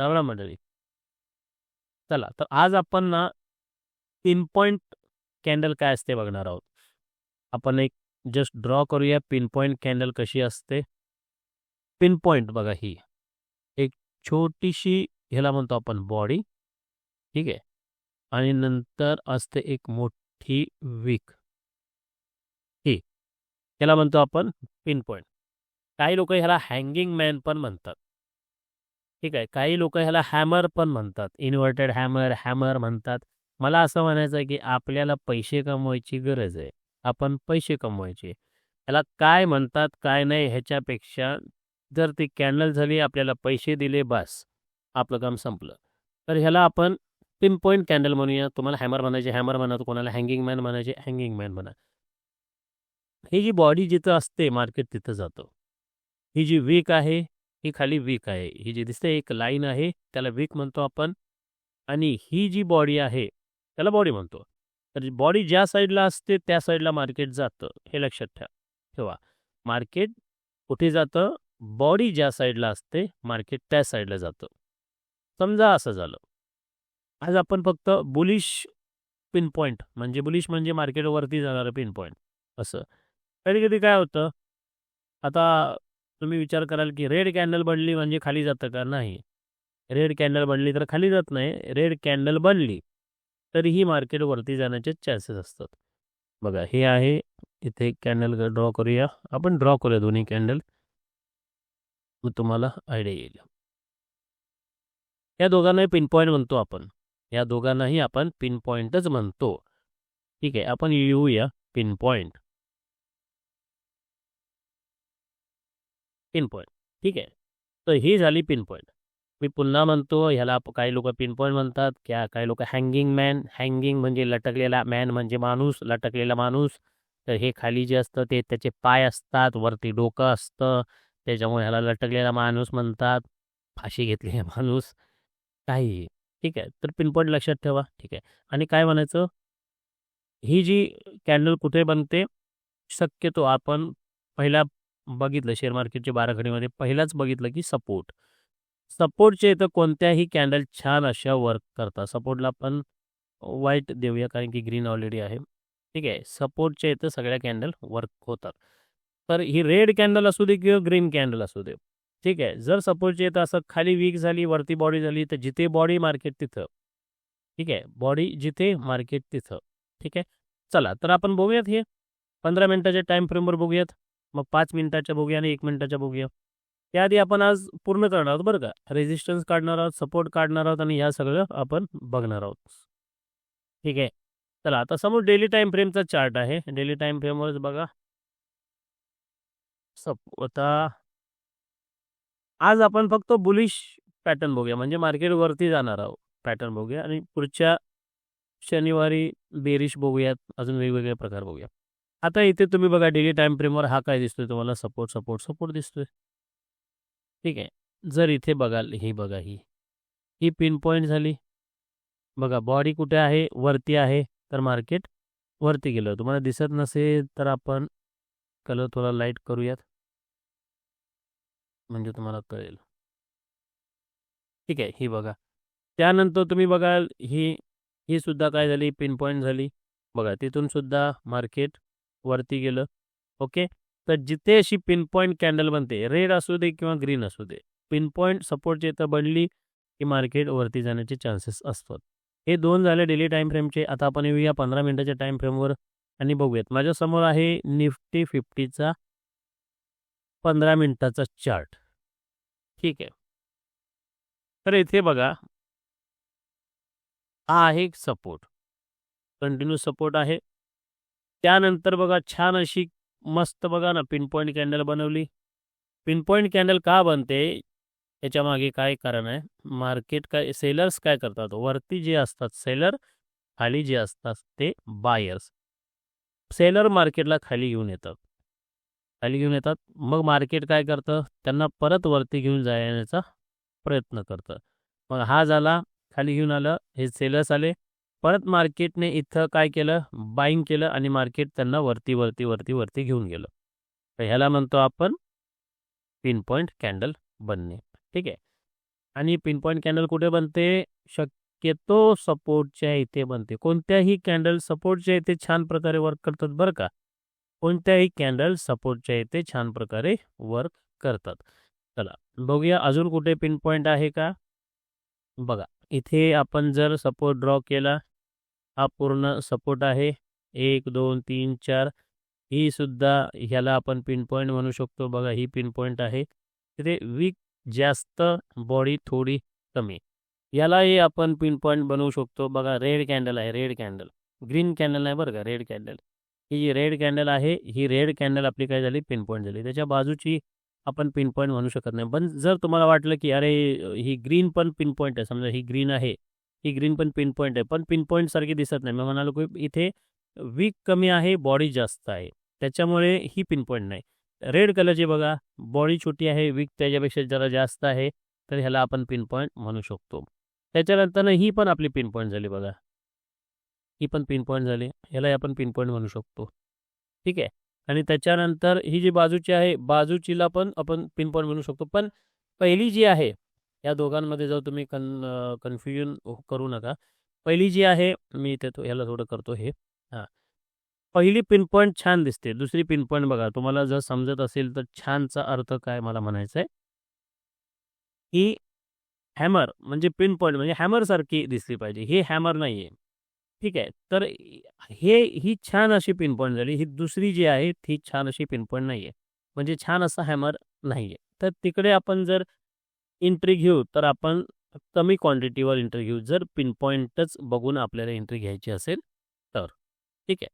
कळलं मंडळी चला, तर आज आपण ना पिन पॉइंट कॅन्डल काय असते बघणार आहोत. आपण एक जस्ट ड्रॉ करूया पिन पॉईंट कॅन्डल कशी असते. पिन पॉईंट बघा ही. एक छोटीशी, ह्याला म्हणतो आपण बॉडी ठीक आहे? आणि नंतर असते एक मोठी विक ही. ह्याला म्हणतो आपण पिन पॉईंट काही लोक ह्याला हँगिंग मॅन पण म्हणतात. ठीक आहे. काही लोक ह्याला हॅमर पण म्हणतात. इन्व्हर्टेड हॅमर हॅमर म्हणतात. मला असं म्हणायचं आहे की आपल्याला पैसे कमवायची गरज आहे. आपण पैसे कमवायचे. याला काय म्हणतात काय नाही ह्याच्यापेक्षा जर ती कॅन्डल झाली आपल्याला पैसे दिले बस. आपलं काम संपलं. तर ह्याला आपण पिन पॉईंट कॅन्डल म्हणूया. तुम्हाला हॅमर म्हणायचे हॅमर म्हणा कोणाला हँगिंग मॅन म्हणायचे हँगिंग मॅन म्हणा. ही जी बॉडी जिथं असते मार्केट तिथं जातो. ही जी वीक आहे ही खाली वीक आहे. ही जी दिसते एक लाईन आहे त्याला वीक म्हणतो आपण. आणि ही जी बॉडी आहे त्याला बॉडी म्हणतो. तर बॉडी ज्या साईडला असते त्या साईडला मार्केट जातं हे लक्षात ठेवा. ठेवा. मार्केट कुठे जातं? बॉडी ज्या साईडला असते मार्केट त्या साईडला जातं. समजा असं झालं. आज आपण फक्त बुलिश पिन पॉईंट म्हणजे बुलिश म्हणजे मार्केटवरती जाणारं पिन पॉईंट असं. कधी कधी काय होतं? आता तुम्ही विचार कराल की रेड कॅन्डल बनली म्हणजे खाली जातं का? नाही. रेड कॅन्डल बनली तर खाली जात नाही. रेड कॅन्डल बनली तरीही मार्केट वरती जाण्याचे चान्सेस असतात. बघा हे आहे. इथे कॅन्डल ड्रॉ करूया. आपण ड्रॉ करूया दोन्ही कॅन्डल. मग तुम्हाला आयडिया येईल. या दोघांनाही पिन पॉईंट म्हणतो आपण. या दोघांनाही आपण पिन पॉईंटच म्हणतो. ठीक आहे आपण येऊया पिन पॉईंट पिन पॉईंट ठीक आहे? तर ही झाली पिन पॉईंट मी पुन्हा म्हणतो ह्याला काही लोक पिन पॉईंट म्हणतात क्या काही लोक हँगिंग मॅन हँगिंग म्हणजे लटकलेला मॅन म्हणजे माणूस लटकलेला माणूस. तर हे खाली जे असतं ते त्याचे पाय असतात वरती डोकं असतं. त्याच्यामुळे ह्याला लटकलेला माणूस म्हणतात फाशी घेतलेला माणूस. काही ठीक आहे? तर पिन पॉईंट लक्षात ठेवा ठीक आहे? आणि काय म्हणायचं? ही जी कॅन्डल कुठे बनते? शक्यतो आपण पहिला बघितलं शेअर मार्केटच्या बाराखडीमध्ये पहिलाच बघितलं की सपोर्ट सपोर्टच्या इथं कोणत्याही कॅन्डल छान अशा वर्क करतात. सपोर्टला आपण व्हाईट देऊया कारण की ग्रीन ऑलरेडी आहे. ठीक आहे सपोर्टच्या इथं सगळ्या कॅन्डल वर्क होतात. तर ही रेड कॅन्डल असू दे किंवा ग्रीन कॅन्डल असू दे. ठीक आहे जर सपोर्टच्या इथं असं खाली वीक झाली वरती बॉडी झाली तर जिथे बॉडी मार्केट तिथं. ठीक आहे बॉडी जिथे मार्केट तिथं. ठीक आहे चला तर आपण बघूयात हे. पंधरा मिनिटाच्या टाईम फ्रेमवर बघूयात. मग पाच मिनिटाच्या बघूया आणि एक मिनिटाच्या बघूया. त्याआधी आपण आज पूर्ण करणार आहोत बरं का? रेजिस्टन्स काढणार आहोत सपोर्ट काढणार आहोत आणि ह्या सगळं आपण बघणार आहोत. ठीक आहे. चला आता समोर डेली टाईम फ्रेमचा चार्ट आहे. डेली टाईम फ्रेमवरच बघा. सप आता आज आपण फक्त बुलिश पॅटर्न बघूया. म्हणजे मार्केटवरती जाणार आहोत. पॅटर्न बघूया आणि पुढच्या शनिवारी बेरिश बघूयात. अजून वेगवेगळे प्रकार बघूया. आता इथे तुम्ही बघा डेली टाईम फ्रेमवर हा काय दिसतोय तुम्हाला? सपोर्ट सपोर्ट सपोर्ट दिसतोय. ठीक आहे. जर इथे बघाल ही बघा ही. ही पिन पॉईंट झाली. बघा बॉडी कुठे आहे? वरती आहे. तर मार्केट वरती गेलं. तुम्हाला दिसत नसेल तर आपण कलर थोडा लाइट करूयात. म्हणजे तुम्हाला कळेल. ठीक आहे ही बघा. त्यानंतर तुम्ही बघाल ही ही सुद्धा काय झाली? पिन पॉईंट झाली. बघा तिथून सुद्धा मार्केट वरती गेलं. ओके? तर जिथे अशी पिन पॉईंट कॅन्डल बनते रेड असू दे किंवा ग्रीन असू दे पिन पॉईंट सपोर्टची इथं बनली की मार्केट वरती जाण्याचे चान्सेस असतात. हे दोन झाले डेली टाईम फ्रेमचे आता आपण येऊया पंधरा मिनिटाच्या टाईम फ्रेमवर आणि बघूयात. माझ्यासमोर आहे निफ्टी फिफ्टीचा पंधरा मिनिटाचा चार्ट ठीक आहे. तर इथे बघा. हा आहे सपोर्ट कंटिन्यू सपोर्ट आहे. त्यानंतर बघा छान अशी मस्त बघा ना पिन पॉईंट कॅन्डल बनवली. पिन पॉईंट कॅन्डल का बनते? याच्या मागे काय कारण आहे? मार्केट काय सेलर्स काय करतात? वरती जे असतात सेलर खाली जे असतात ते बायर्स सेलर मार्केटला खाली घेऊन येतात. खाली घेऊन येतात. मग मार्केट काय करतं? त्यांना परत वरती घेऊन जाण्याचा प्रयत्न करतं. मग हा झाला खाली घेऊन आलं हे सेलर्स आले. परत मार्केटने इथं काय केलं? बाईंग केलं आणि मार्केट त्यांना वरती वरती वरती वरती घेऊन गेलं. तर ह्याला म्हणतो आपण पिन पॉईंट कॅन्डल बनणे. ठीक आहे? आणि पिन पॉईंट कॅन्डल कुठे बनते? शक्यतो सपोर्टच्या इथे बनते. कोणत्याही कॅन्डल सपोर्टच्या इथे छान प्रकारे वर्क करतात बरं का? कोणत्याही कॅन्डल सपोर्टच्या इथे छान प्रकारे वर्क करतात. चला बघूया अजून कुठे पिन पॉईंट आहे का? बघा इथे आपण जर सपोर्ट ड्रॉ केला हा पूर्ण सपोर्ट आहे. एक दोन तीन चार. ही सुद्धा ह्याला आपण पिन पॉईंट म्हणू शकतो. बघा ही पिन पॉईंट आहे. तिथे वीक जास्त बॉडी थोडी कमी. यालाही आपण पिन पॉईंट बनवू शकतो. बघा रेड कॅन्डल आहे. रेड कॅन्डल ग्रीन कॅन्डल नाही बरं का? रेड कॅन्डल ही जी रेड कॅन्डल आहे ही रेड कॅन्डल आपली काय झाली? पिन पॉईंट झाली. त्याच्या बाजूची आपण पिन पॉईंट म्हणू शकत नाही. पण जर तुम्हाला वाटलं की अरे ही ग्रीन पण पिन पॉईंट आहे. समजा ही ग्रीन आहे. ही ग्रीन पण पिन पॉईंट आहे. पण पिन पॉईंट सारखी दिसत नाही. मी म्हणालो की इथे वीक कमी आहे बॉडी जास्त आहे. त्याच्यामुळे ही पिन पॉईंट नाही रेड कलरची बघा. बॉडी छोटी आहे वीक त्याच्यापेक्षा जरा जास्त आहे. तर ह्याला आपण पिन पॉईंट म्हणू शकतो. त्याच्यानंतर ही पण आपली पिन पॉईंट झाली बघा. ही पण पिन पॉईंट झाली. ह्यालाही आपण पिन पॉईंट म्हणू शकतो. ठीक आहे? आणि त्याच्यानंतर ही जी बाजूची आहे बाजूचीला पण आपण पिन पॉईंट म्हणू शकतो. पण पहिली जी आहे या दोघांमध्ये जर तुम्ही कन कन्फ्युजन हो, करू नका. पहिली जी आहे मी इथे ह्याला थोडं करतो हे. हां. पहिली पिन पॉईंट छान दिसते. दुसरी पिन पॉईंट बघा तुम्हाला जर समजत असेल तर छानचा अर्थ काय मला म्हणायचा आहे ही हॅमर म्हणजे पिन पॉईंट म्हणजे हॅमरसारखी दिसली पाहिजे. हे हॅमर नाही आहे ठीक आहे. तर हे ही छान अशी पिन पॉईंट झाली. ही दुसरी जी आहे ती छान अशी पिनपॉईंट नाही आहे म्हणजे छान असा हॅमर नाही आहे तर तिकडे आपण जर एंट्री घेऊ तर आपण कमी क्वांटिटीवर एंट्री घेऊ. जर पिन पॉईंटच बघून आपल्याला एंट्री घ्यायची असेल तर. ठीक आहे.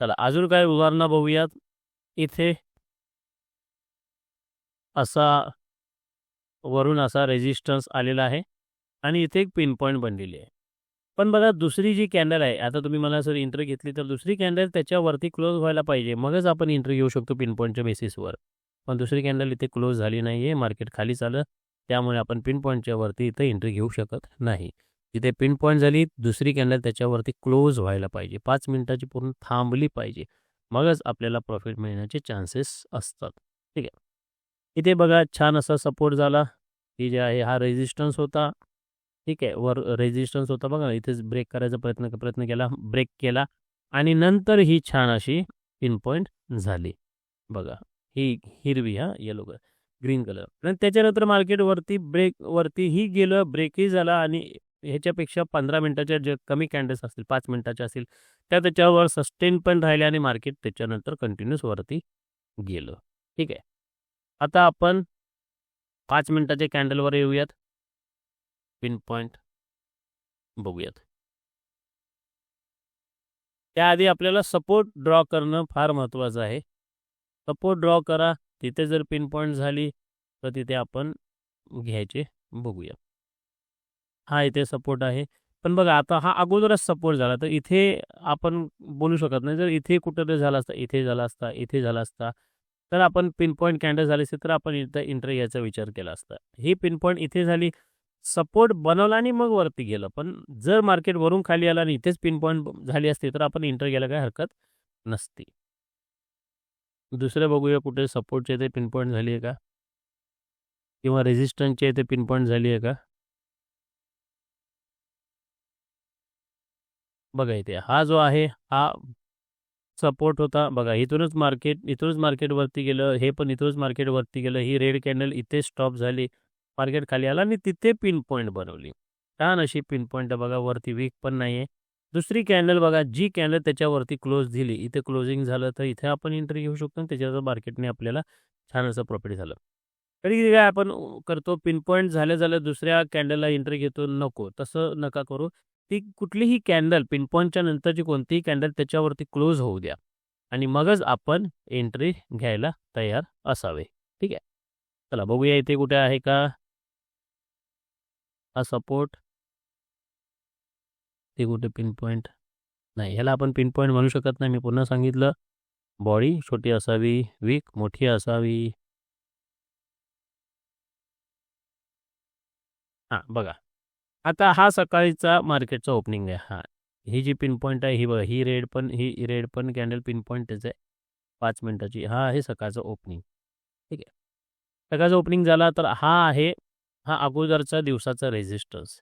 चला अजून काय उदाहरणं बघूयात. इथे असा वरून असा रेजिस्टन्स आलेला आहे आणि इथे एक पिन पॉईंट बनलेली आहे. पण बघा दुसरी जी कॅन्डल आहे आता तुम्ही मला जर एंट्री घेतली तर दुसरी कॅन्डल त्याच्यावरती क्लोज व्हायला पाहिजे. मगच आपण एंट्री घेऊ शकतो पिन पॉईंटच्या बेसिसवर पण दुसरी कॅन्डल इथे क्लोज झाली नाही आहे मार्केट खाली चाललं. त्यामुळे आपण पिन पॉईंटच्या वरती इथं एंट्री घेऊ शकत नाही. जिथे पिन पॉईंट झाली दुसरी कॅन्डल त्याच्यावरती क्लोज व्हायला पाहिजे. पाच मिनिटाची पूर्ण थांबली पाहिजे. मगच आपल्याला प्रॉफिट मिळण्याचे चान्सेस असतात. ठीक आहे. इथे बघा छान असा सपोर्ट झाला. ही जे आहे हा रेजिस्टन्स होता. ठीक आहे. वर रेजिस्टन्स होता बघा. इथेच ब्रेक करायचा प्रयत्न प्रयत्न केला ब्रेक केला. आणि नंतर ही छान अशी पिन पॉईंट झाली. बघा. ही हिरवी हा येलो कलर ग्रीन कलर. आणि त्याच्यानंतर मार्केटवरती ब्रेक वरती ही गेलं ब्रेकही झाला आणि ह्याच्यापेक्षा पंधरा मिनटाच्या जे कमी कॅन्डल्स असतील पाच मिनटाच्या असतील त्या त्याच्यावर सस्टेन पण राहिले आणि मार्केट त्याच्यानंतर कंटिन्युअस वरती गेलं. ठीक आहे. आता आपण पाच मिनिटाच्या कॅन्डलवर येऊयात. पिन पॉईंट बघूयात. त्याआधी आपल्याला सपोर्ट ड्रॉ करणं फार महत्त्वाचं आहे. सपोर्ट ड्रॉ करा. तिथे जर पिन पॉईंट झाली तर तिथे आपण घ्यायचे बघूया. हा इथे सपोर्ट आहे. पण बघा आता हा अगोदरच सपोर्ट झाला. तर इथे आपण बोलू शकत नाही. जर इथे कुठंतरी झाला असता इथे झाला असता इथे झाला असता तर आपण पिन पॉईंट कॅन्डल झाले असते तर आपण इथं इंटर याचा विचार केला असता. ही पिन पॉईंट इथे झाली सपोर्ट बनवला आणि मग वरती गेलं. पण जर मार्केट वरून खाली आला आणि इथेच पिन पॉईंट झाली असती तर आपण इंटर घ्यायला काय हरकत नसती. दुसरं बघूया कुठे सपोर्टच्या इथे पिन पॉईंट झाली आहे का? किंवा रेजिस्टन्सच्या इथे पिनपॉईंट झाली आहे का? बघा इथे हा जो आहे हा सपोर्ट होता. बघा इथूनच मार्केट इथूनच मार्केटवरती गेलं हे पण इथूनच मार्केट वरती गेलं ही रेड कॅन्डल इथे स्टॉप झाली. मार्केट खाली आला आणि तिथे पिन पॉईंट बनवली. छान अशी पिन पॉईंट बघा वरती वीक पण नाही आहे दुसरी कॅन्डल बघा जी कॅन्डल त्याच्यावरती क्लोज दिली इथे क्लोजिंग झालं तर इथे आपण एंट्री घेऊ शकतो त्याच्यावर मार्केटने आपल्याला छान असं प्रॉफिट झालं. कधी काय आपण करतो पिन पॉईंट झाल्या झाल्या दुसऱ्या कॅन्डलला एंट्री घेतो नको तसं नका करू. ती कुठलीही कॅन्डल पिन पॉईंटच्या नंतरची कोणतीही कॅन्डल त्याच्यावरती क्लोज होऊ द्या आणि मगच आपण एंट्री घ्यायला तयार असावे. ठीक आहे? चला बघूया इथे कुठे आहे का? हा सपोर्ट ते कुठे पिन पॉईंट नाही. ह्याला आपण पिन पॉईंट म्हणू शकत नाही. मी पुन्हा सांगितलं. बॉडी छोटी असावी. वीक मोठी असावी. हां बघा. आता हा सकाळीचा मार्केटचा ओपनिंग आहे. हां. ही जी पिन पॉईंट आहे ही बघा. ही रेड पण ही रेड पण कॅन्डल पिन पॉईंटच आहे. पाच मिनटाची. हा आहे सकाळचं ओपनिंग ठीक आहे. सकाळचं ओपनिंग झाला तर हा आहे हा अगोदरचा दिवसाचा रेझिस्टन्स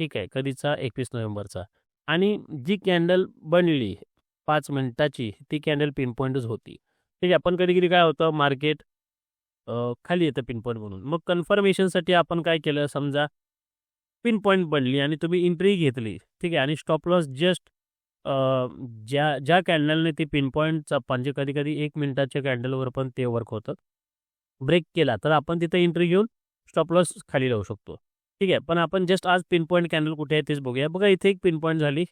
ठीक आहे कधीचा? एकवीस नोव्हेंबरचा. आणि जी कॅन्डल बनली पाच मिनिटाची ती कॅन्डल पिनपॉईंटच होती. ठीक आहे पण कधी कधी काय होतं मार्केट खाली येतं पिनपॉईंट म्हणून. मग कन्फर्मेशनसाठी आपण काय केलं समजा पिन पॉईंट बनली आणि तुम्ही एंट्री घेतली ठीक आहे आणि स्टॉप लॉस जस्ट ज्या ज्या कॅन्डलने ती पिनपॉईंटचा म्हणजे कधी कधी एक मिनिटाच्या कॅन्डलवर पण ते वर्क होतं ब्रेक केला तर आपण तिथे एंट्री घेऊन स्टॉप लॉस खाली लावू शकतो. ठीक आहे. पण आपण जस्ट आज पिन पॉईंट कॅन्डल कुठे आहे तेच बघूया. बघा इथे एक पिन पॉईंट झाली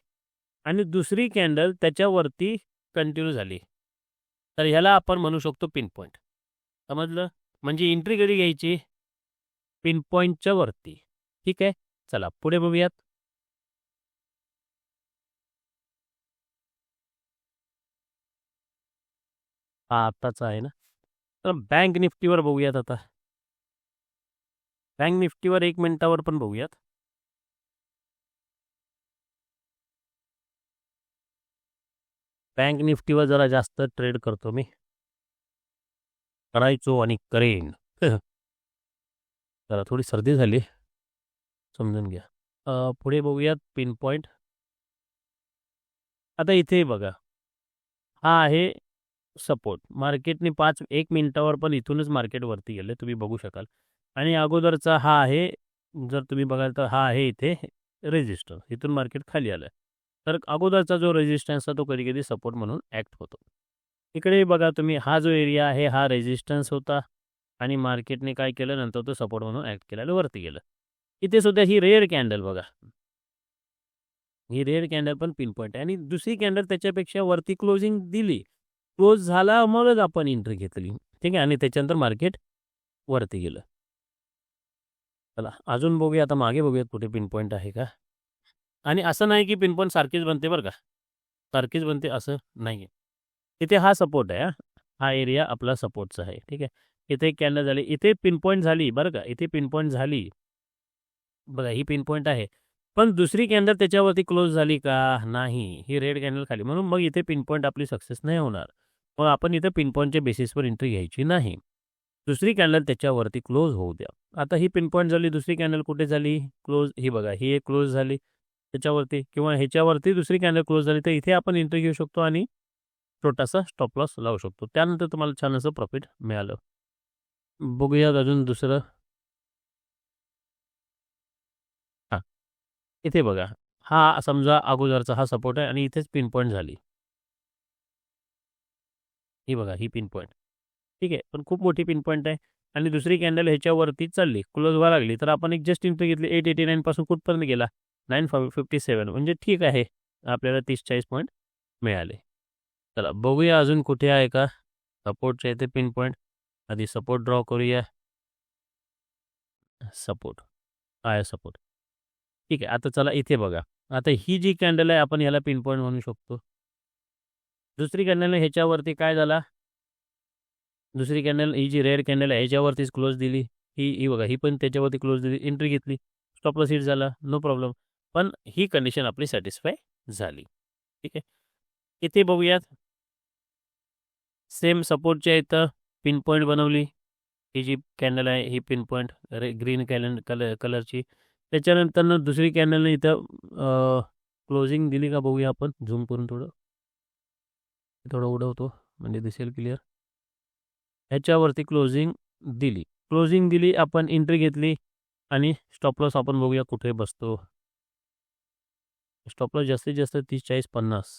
आणि दुसरी कॅन्डल त्याच्यावरती कंटिन्यू झाली. तर ह्याला आपण म्हणू शकतो पिन पॉईंट समजलं? म्हणजे एंट्री कधी घ्यायची? पिन पॉईंटच्या वरती. ठीक आहे? चला पुढे बघूयात. हा आत्ताचा आहे ना? तर बँक निफ्टीवर बघूयात आता. बँक निफ्टीवर एक मिनिटावर पण बघूयात. बँक निफ्टीवर जरा जास्त ट्रेड करतो मी. करायचो आणि करेन. जरा थोडी सर्दी झाली. समजून घ्या. पुढे बघूयात पिन पॉईंट आता इथे बघा. हा आहे सपोर्ट. मार्केटने पाच एक मिनिटावर पण इथूनच मार्केट वरती गेले. तुम्ही बघू शकाल. आणि अगोदरचा हा आहे जर तुम्ही बघाल तर हा आहे इथे रेजिस्टन्स इथून मार्केट खाली आलं. तर अगोदरचा जो रेजिस्टन्स आहे तो कधी कधी सपोर्ट म्हणून ॲक्ट होतो. इकडे बघा तुम्ही हा जो एरिया आहे हा रेजिस्टन्स होता आणि मार्केटने काय केलं? नंतर तो सपोर्ट म्हणून ॲक्ट केला वरती गेलं. इथे सुद्धा ही रेअर कॅन्डल बघा. ही रेअर कॅन्डल पण पिन पॉईंट आहे. आणि दुसरी कॅन्डल त्याच्यापेक्षा वरती क्लोजिंग दिली. क्लोज झाला मगच आपण एंट्री घेतली. ठीक आहे? आणि त्याच्यानंतर मार्केट वरती गेलं. चला अजून बघूया आता मागे बघूयात कुठे पिन पॉईंट आहे का? आणि असं नाही की पिन पॉईंट सारखीच बनते बरं का? सारखीच बनते असं नाही आहे इथे हा सपोर्ट आहे हा. हा एरिया आपला सपोर्टचा आहे ठीक आहे? इथे एक कॅन्डल झाली इथे पिन पॉईंट झाली बरं का? इथे पिन पॉईंट झाली. बघा ही पिन पॉईंट आहे. पण दुसरी कॅन्डल त्याच्यावरती क्लोज झाली का? नाही. ही रेड कॅन्डल खाली. म्हणून मग इथे पिन पॉईंट आपली सक्सेस नाही होणार. मग आपण इथे पिन पॉईंटच्या बेसिसवर एंट्री घ्यायची नाही. दुसरी कॅन्डल त्याच्यावरती क्लोज होऊ द्या. आता ही पिन पॉईंट झाली दुसरी कॅन्डल कुठे झाली? क्लोज ही बघा ही एक क्लोज झाली त्याच्यावरती किंवा ह्याच्यावरती दुसरी कॅन्डल क्लोज झाली तर इथे आपण एंट्री घेऊ शकतो आणि छोटासा स्टॉप लॉस लावू शकतो. त्यानंतर तुम्हाला छान असं प्रॉफिट मिळालं. बघूयात अजून दुसरं. हां. इथे बघा. हा समजा अगोदरचा हा सपोर्ट आहे आणि इथेच पिन पॉईंट झाली. ही बघा ही पिन पॉईंट ठीक आहे. पण खूप मोठी पिन पॉईंट आहे. आणि दुसरी कॅन्डल ह्याच्यावरती चालली. क्लोज व्हायला लागली. तर आपण एक जस्ट एंट्री घेतली. एट एटी नाईनपासून कुठपर्यंत गेला? नाईन फाय फिफ्टी सेवन म्हणजे ठीक आहे. आपल्याला तीस चाळीस पॉईंट मिळाले. चला बघूया अजून कुठे आहे का? सपोर्टच्या इथे पिन पॉईंट आधी सपोर्ट ड्रॉ करूया. सपोर्ट आय सपोर्ट ठीक आहे. आता चला इथे बघा. आता ही जी कॅन्डल आहे आपण ह्याला पिन पॉईंट म्हणू शकतो. दुसरी कॅन्डल ह्याच्यावरती काय झाला? दुसरी कॅन्डल ही जी रेअर कॅन्डल आहे ह्याच्यावरतीच क्लोज दिली. ही ही बघा ही पण त्याच्यावरती क्लोज दिली. एंट्री घेतली. स्टॉपला सीट झाला. नो प्रॉब्लेम पण ही कंडिशन आपली सॅटिस्फाय झाली. ठीक आहे? इथे बघूयात. सेम सपोर्टच्या इथं पिन पॉईंट बनवली. ही जी कॅन्डल आहे ही पिन पॉईंट रे ग्रीन कॅलन कलर कलरची त्याच्यानंतर दुसरी कॅन्डलने इथं क्लोजिंग दिली का बघूया आपण. झूम करून थोडं. थोडं उडवतो. म्हणजे दिसेल क्लिअर ह्याच्यावरती क्लोजिंग दिली. क्लोजिंग दिली आपण एंट्री घेतली आणि स्टॉपलॉस आपण बघूया कुठे बसतो. स्टॉपलॉस जास्तीत जास्त तीस चाळीस पन्नास.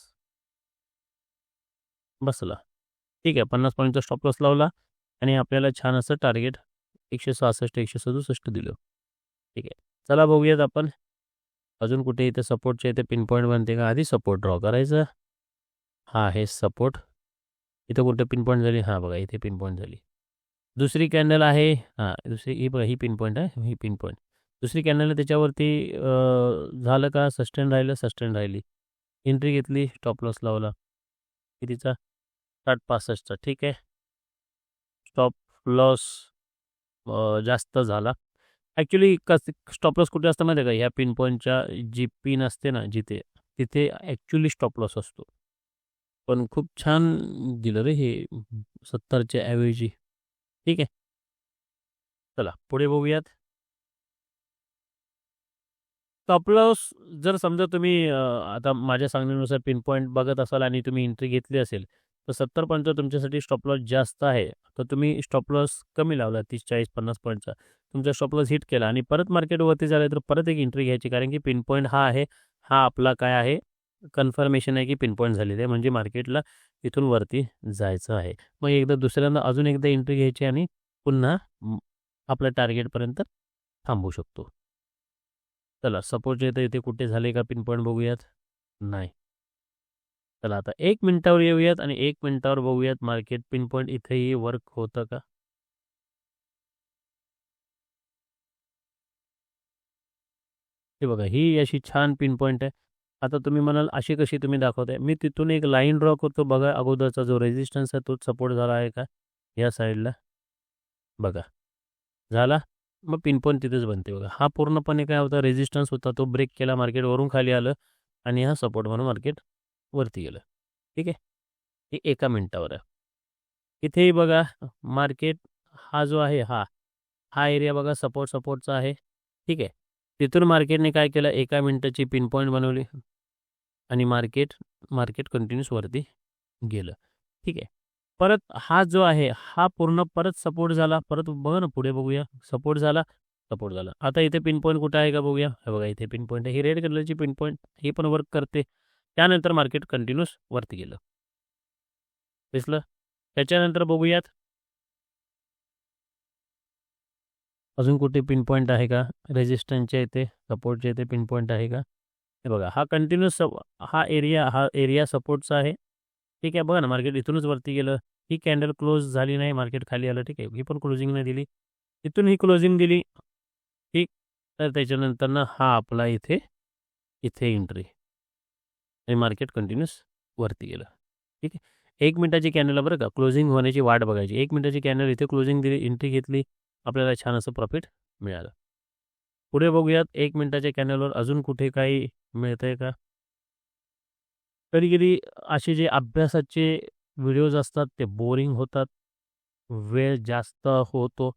बसला. ठीक आहे पन्नास पॉईंटचा स्टॉप लॉस लावला आणि आपल्याला छान असं टार्गेट एकशे सहासष्ट एकशे सदुसष्ट दिलं. ठीक आहे चला बघूयात आपण. अजून कुठे इथे सपोर्टच्या इथे पिन पॉईंट बनते का? आधी सपोर्ट ड्रॉ करायचा. हा आहे सपोर्ट इथं कुठं पिन पॉईंट झाली? हां बघा इथे पिन पॉईंट झाली. दुसरी कॅन्डल आहे हां दुसरी ही बघा ही पिन पॉईंट आहे ही पिन पॉईंट दुसरी कॅन्डल त्याच्यावरती झालं का? सस्टेन राहिलं सस्टेन राहिली. एंट्री घेतली स्टॉप लॉस लावला. कितीचा? साठ पासष्टचा. ठीक आहे. स्टॉप लॉस जास्त झाला. ॲक्च्युली कस स्टॉप लॉस कुठे असतं माहिती आहे का? ह्या पिन पॉईंटच्या जी पिन असते ना जिथे तिथे ॲक्च्युली स्टॉप लॉस असतो. पण खूप छान दिलं रे हे सत्तरच्या ऐवजी. ठीक आहे. चला पुढे बघूयात. स्टॉप लॉस जर समजा तुम्ही आता माझ्या सांगण्यानुसार पिन पॉईंट बघत असाल आणि तुम्ही एंट्री घेतली असेल तर सत्तर पॉईंटचा तुमच्यासाठी स्टॉप लॉस जास्त आहे. तर तुम्ही स्टॉप लॉस कमी लावला तीस चाळीस पन्नास पॉईंटचा तुमचा स्टॉप लॉस हिट केला आणि परत मार्केट वरती झालं तर परत एक एंट्री घ्यायची कारण की पिन पॉईंट हा आहे हा आपला काय आहे? कन्फर्मेशन आहे की पिन पॉईंट झालेली आहे. म्हणजे मार्केटला इथून वरती जायचं आहे. मग एकदा दुसऱ्यांदा अजून एकदा एंट्री घ्यायची आणि पुन्हा आपल्या टार्गेटपर्यंत थांबू शकतो. चला सपोज येतं इथे कुठे झाले का पिन पॉईंट बघूयात. नाही. चला आता एक मिनिटावर येऊयात आणि एक मिनिटावर बघूयात मार्केट पिन पॉईंट इथेही वर्क होतं का? हे बघा ही अशी छान पिन पॉईंट आहे. आता तुम्ही म्हणाल अशी कशी तुम्ही दाखवताय? मी तिथून एक लाईन ड्रॉ करतो बघा अगोदरचा जो रेजिस्टन्स आहे तोच सपोर्ट झाला आहे का? या साईडला बघा. झाला? मग पिनपॉईंट तिथेच बनते बघा. हा पूर्णपणे काय होता? रेजिस्टन्स होता. तो ब्रेक केला मार्केट वरून खाली आलं आणि हा सपोर्ट म्हणून मार्केट वरती गेलं. ठीक आहे? हे एका मिनटावर आहे. इथेही बघा मार्केट हा जो आहे हा. हा एरिया बघा सपोर्ट सपोर्टचा आहे. ठीक आहे? तिथून मार्केटने काय केलं? एका मिनटाची पिन पॉईंट बनवली. आणि मार्केट मार्केट कंटिन्यूस वरती गेलं. ठीक आहे. परत हा जो आहे हा पूर्ण परत सपोर्ट झाला. परत बघा ना पुढे बघूया. सपोर्ट झाला सपोर्ट झाला. आता इथे पिन पॉईंट कुठं आहे का बघूया. हे बघा इथे पिन पॉईंट आहे. ही रेड कलरची पिन पॉईंट ही पण वर्क करते. त्यानंतर मार्केट कंटिन्यूस वरती गेलं. दिसलं? त्याच्यानंतर बघूयात. अजून कुठे पिन पॉईंट आहे का? रेजिस्टन्सच्या इथे सपोर्टच्या इथे पिन पॉईंट आहे का? हे बघा हा कंटिन्युअस हा एरिया हा एरिया सपोर्टचा आहे. ठीक आहे बघा ना मार्केट इथूनच वरती गेलं. ही कॅन्डल क्लोज झाली नाही मार्केट खाली आलं. ठीक आहे ही पण क्लोजिंग नाही दिली. इथून ही क्लोजिंग दिली. ठीक तर त्याच्यानंतर ना हा आपला इथे इथे एंट्री आणि मार्केट कंटिन्युअस वरती गेलं. ठीक आहे एक मिनिटाची कॅनल बरं का. क्लोजिंग होण्याची वाट बघायची. एक मिनिटाची कॅनल इथे क्लोजिंग दिली एंट्री घेतली. आपल्याला छान असं प्रॉफिट मिळालं. पुढे बघूयात एक मिनटाच्या कॅनलवर अजून कुठे काही मिळतंय का? कधी कधी असे जे अभ्यासाचे व्हिडिओज असतात ते बोरिंग होतात. वेळ जास्त होतो.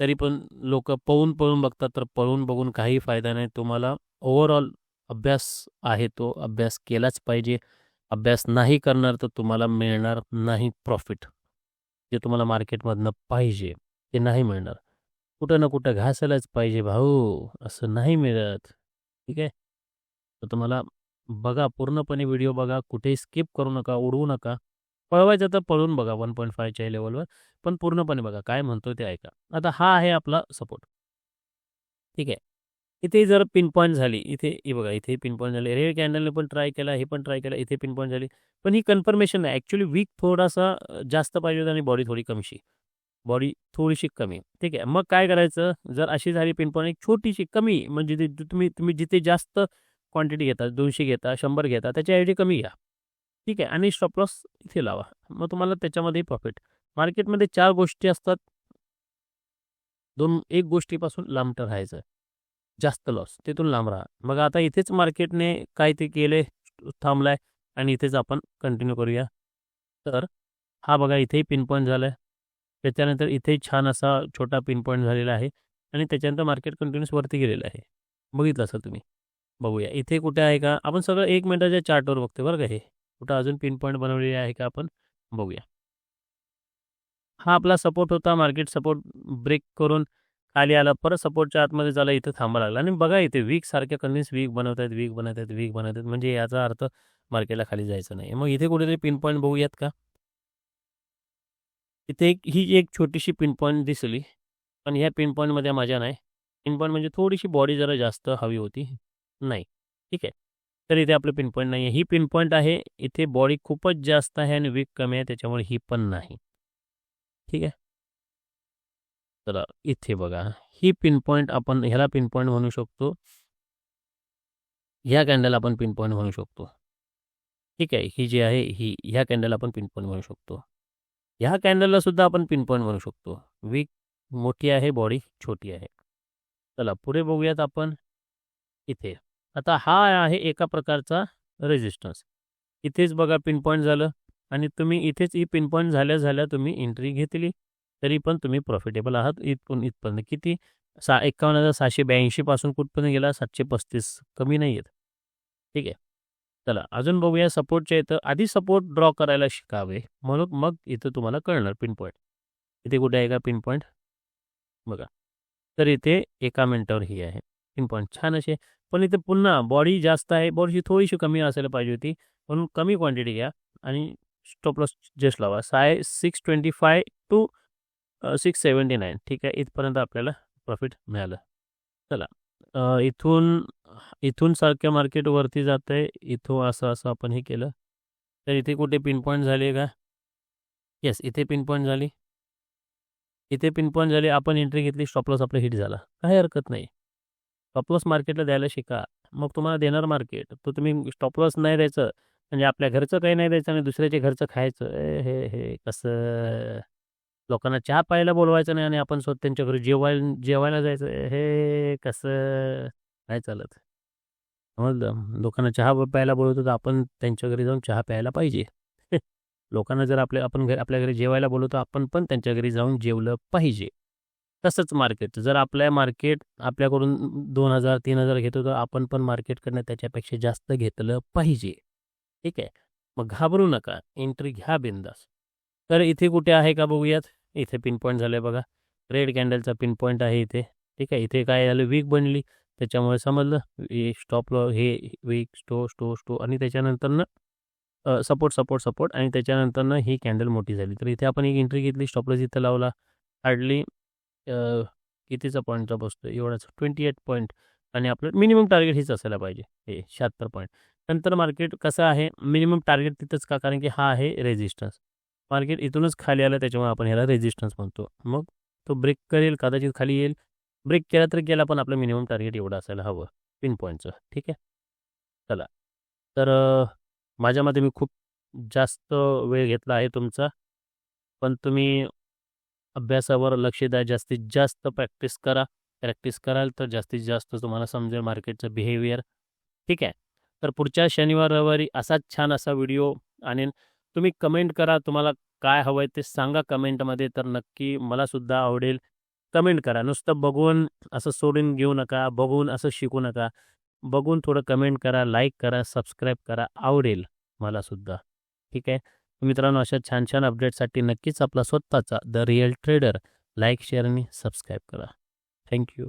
तरी पण लोक पळून पळून बघतात. तर पळून बघून काही फायदा नाही. तुम्हाला ओव्हरऑल अभ्यास आहे तो. अभ्यास केलाच पाहिजे. अभ्यास नाही करणार तर तुम्हाला मिळणार नाही प्रॉफिट जे तुम्हाला मार्केटमधनं पाहिजे ते नाही मिळणार. कुठं ना कुठं घासायलाच पाहिजे भाऊ. असं नाही मिळत. ठीक आहे? तर तुम्हाला बघा पूर्णपणे व्हिडिओ बघा कुठेही स्किप करू नका उडवू नका. पळवायचं तर पळून बघा वन पॉईंट फायच्या लेवलवर पण पूर्णपणे बघा काय म्हणतो ते ऐका. आता हा आहे आपला सपोर्ट ठीक आहे. इथे जर पिन पॉईंट झाली इथे हे बघा इथे पिन पॉईंट झाली. रेड कॅन्डलने पण ट्राय केला हे पण ट्राय केला इथे पिन पॉईंट झाली. पण ही कन्फर्मेशन आहे ॲक्च्युली वीक थोडासा जास्त पाहिजे होता आणि बॉडी थोडी कमीशी. बॉडी थोडीशी कमी. ठीक आहे. मग काय करायचं? जर अशी झाली पिन पॉईंट एक छोटीशी कमी म्हणजे तुम्ही तुम्ही जिथे जास्त क्वांटिटी घेता दोनशे घेता शंभर घेता त्याच्याऐवजी कमी घ्या. ठीक आहे. आणि स्टॉपलॉस इथे लावा. मग तुम्हाला त्याच्यामध्ये प्रॉफिट मार्केटमध्ये चार गोष्टी असतात. दोन एक गोष्टीपासून लांब राहायचं. जास्त लॉस तिथून लांब राहा. मग आता इथेच मार्केटने काय ते केले थांबलाय आणि इथेच आपण कंटिन्यू करूया. तर हा बघा इथेही पिन पॉईंट झाला आहे त्याच्यानंतर इथेही छान असा छोटा पिन पॉईंट झालेला आहे आणि त्याच्यानंतर मार्केट कंटिन्यूस वरती गेलेलं आहे. बघितलं असं तुम्ही. बघूया. इथे कुठे आहे का? आपण सगळं एक मिनिटाच्या चार्टवर बघतोय बरं का हे. कुठं अजून पिन पॉईंट बनवलेले आहे का आपण? बघूया. हा आपला सपोर्ट होता. मार्केट सपोर्ट ब्रेक करून खाली आला. परत सपोर्टच्या आतमध्ये झाला. इथं थांबा लागला. आणि बघा इथे वीक सारख्या कंटिन्यूस वीक बनवत आहेत वीक बनवत आहेत वीक बनवत आहेत म्हणजे याचा अर्थ मार्केटला खाली जायचं नाही. मग इथे कुठेतरी पिन पॉईंट बघूयात का? इथे एक ही एक छोटीशी पिन पॉईंट दिसली. पण ह्या पिन पॉईंटमध्ये मजा नाही. पिन पॉईंट म्हणजे थोडीशी बॉडी जरा जास्त हवी होती. नाही. ठीक आहे. तर इथे आपलं पिन पॉईंट नाही आहे ही पिन पॉईंट आहे इथे बॉडी खूपच जास्त आहे आणि वीक कमी आहे त्याच्यामुळे ही पण नाही. ठीक आहे? तर इथे बघा. ही पिन पॉईंट आपण ह्याला पिन पॉईंट म्हणू शकतो. ह्या कॅन्डल आपण पिन पॉईंट म्हणू शकतो. ठीक आहे. ही जी आहे ही ह्या कॅन्डल आपण पिन पॉईंट म्हणू शकतो. ह्या कॅन्डलला सुद्धा आपण पिन पॉईंट म्हणू शकतो. वीक मोठी आहे बॉडी छोटी आहे. चला पुढे बघूयात आपण. इथे. आता हा आहे एका प्रकारचा रेजिस्टन्स इथेच बघा पिन पॉईंट झालं आणि तुम्ही इथेच ही पिन पॉईंट झाल्या झाल्या तुम्ही एंट्री घेतली. तरी पण तुम्ही प्रॉफिटेबल आहात. इथून इथपर्यंत किती? सा एकावन्न हजार सहाशे ब्याऐंशीपासून कुठपर्यंत गेला? सातशे पस्तीस कमी नाही आहेत ठीक आहे. चला अजून बघूया सपोर्टच्या इथं. आधी सपोर्ट ड्रॉ करायला शिकावे. म्हणून मग इथं तुम्हाला कळणार पिन पॉईंट इथे कुठे आहे का पिन पॉईंट बघा. तर इथे एका मिनटावर ही आहे. पिन पॉईंट छान असे. पण इथे पुन्हा बॉडी जास्त आहे. बॉडीची थोडीशी कमी असायला पाहिजे होती. म्हणून कमी क्वांटिटी घ्या आणि स्टॉपलॉस जस्ट लावा. साय six twenty five two six seventy nine ठीक आहे? इथपर्यंत आपल्याला प्रॉफिट मिळालं. चला. इथून इथून सारख्या मार्केटवरती जातं जात. आहे इथून असं असं आपण हे केलं. तर इथे कुठे पिन पॉईंट झाले का? येस इथे पिन पॉईंट झाली. इथे पिन पॉईंट झाली. आपण एंट्री घेतली. स्टॉपलॉस आपला हिट झाला. काही हरकत नाही. स्टॉपलॉस मार्केटला द्यायला शिका. मग तुम्हाला देणार मार्केट तो तुम्ही स्टॉपलॉस नाही द्यायचं. म्हणजे आपल्या घरचं काही नाही द्यायचं आणि दुसऱ्याच्या घरचं खायचं. हे हे कसं? लोकांना चहा प्यायला बोलवायचं नाही आणि आपण स्वतः त्यांच्या घरी जेवायला जेवायला जायचं. हे कसं? नाही चालत. समजलं? लोकांना चहा प्यायला बोलवतो तर आपण त्यांच्या घरी जाऊन चहा प्यायला पाहिजे. लोकांना जर आपल्या आपण घरी आपल्या घरी जेवायला बोलवतो आपण पण त्यांच्या घरी जाऊन जेवलं पाहिजे. तसंच मार्केट. जर आपल्या मार्केट आपल्याकडून दोन हजार तीन हजार घेतो तर आपण पण मार्केटकडनं त्याच्यापेक्षा जास्त घेतलं पाहिजे. ठीक आहे? मग घाबरू नका. एंट्री घ्या बिंदास. तर इथे कुठे आहे का बघूयात? इथे पिन पॉईंट झालं बघा. रेड कॅन्डलचा पिन पॉईंट आहे इथे. ठीक आहे? इथे काय झालं वीक बनली. त्याच्यामुळे समजलं. हे स्टॉप लॉ हे वीक स्टो स्टो स्टो आणि त्याच्यानंतरनं सपोर्ट सपोर्ट सपोर्ट आणि त्याच्यानंतरनं ही कॅन्डल मोठी झाली. तर इथे आपण एक एंट्री घेतली. स्टॉप लॉस इथं लावला. हार्डली कितीचा पॉईंटचा बसतो एवढाच. ट्वेंटी एट पॉईंट आणि आपलं मिनिमम टार्गेट हेच असायला पाहिजे. हे शहात्तर पॉईंट नंतर मार्केट कसं आहे? मिनिमम टार्गेट तिथंच का? कारण की हा आहे रेजिस्टन्स मार्केट इथूनच खाली आलं त्याच्यामुळे आपण ह्याला रेजिस्टन्स म्हणतो. मग तो ब्रेक करेल कदाचित खाली येईल. ब्रेक केला तर केला पण आपलं मिनिमम टार्गेट एवढं असायला हवं. पिन पॉईंटचं ठीक आहे? चला. तर माझ्या मते मी खूप जास्त वेळ घेतला आहे तुमचा. पण तुम्ही अभ्यासावर लक्ष द्या. जास्तीत जास्त प्रॅक्टिस करा. प्रॅक्टिस कराल तर जास्तीत जास्त तुम्हाला समजेल मार्केटचं बिहेवियर ठीक आहे? तर पुढच्या शनिवार रविवारी असाच छान असा व्हिडिओ आणि तुम्ही कमेंट करा. तुम्हाला काय हवं आहे ते सांगा कमेंटमध्ये तर नक्की मलासुद्धा आवडेल. कमेंट करा. नुसतं बघून असं सोडून घेऊ नका. बघून असं शिकू नका. बघून थोडं कमेंट करा लाईक करा सबस्क्राईब करा. आवडेल मलासुद्धा ठीक आहे? मित्रांनो अशा छान छान अपडेटसाठी नक्कीच आपला स्वतःचा The Real Trader. Like share आणि सबस्क्राईब करा. Thank you